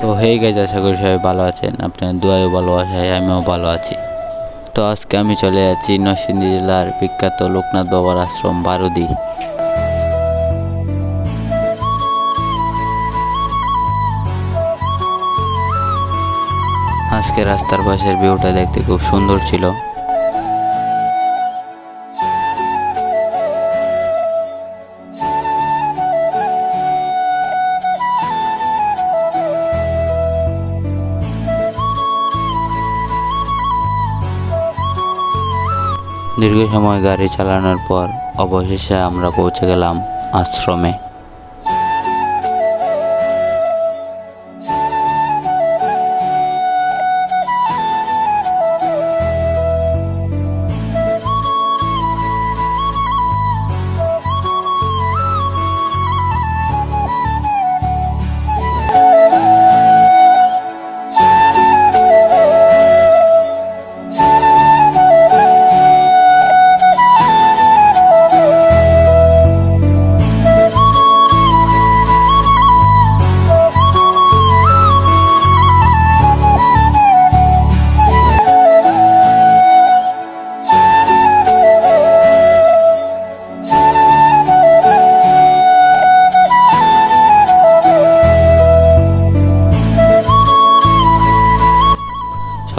তো হয়ে গেছে, আশা করি সবাই ভালো আছেন। আপনার দুয়ায়ও ভালো আছে আমিও ভালো আছি। তো আজকে আমি চলে যাচ্ছি নরসিংদী জেলার বিখ্যাত লোকনাথ বাবার আশ্রম, বারুদি। আজকে রাস্তার পাশের ভিউটা দেখতে খুব সুন্দর ছিল। দীর্ঘ সময় গাড়ি চালানোর পর অবশেষে আমরা পৌঁছে গেলাম আশ্রমে।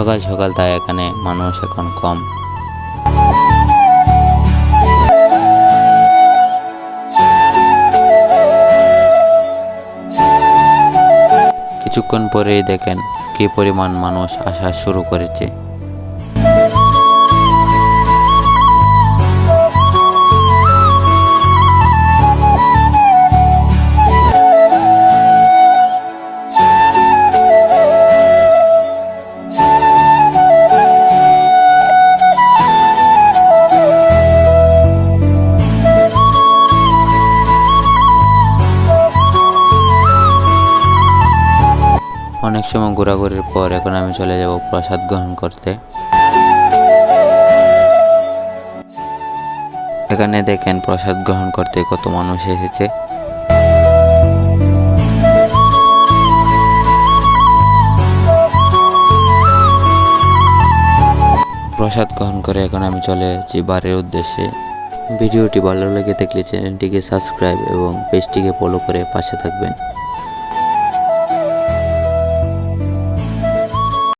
সকাল সকাল তাই এখানে মানুষ এখন কম। কিছুক্ষণ পরেই দেখেন কি পরিমাণ মানুষ আসা শুরু করেছে। অনেক সময় ঘোরাঘুরির পর এখন আমি চলে যাব প্রসাদ গ্রহণ করতে। এখানে দেখেন প্রসাদ গ্রহণ করতে কত মানুষ এসেছে। প্রসাদ গ্রহণ করে এখন আমি চলে যাচ্ছি বাড়ির উদ্দেশ্যে। ভিডিওটি ভালো লেগে থাকলে চ্যানেলটিকে সাবস্ক্রাইব এবং পেজটিকে ফলো করে পাশে থাকবেন।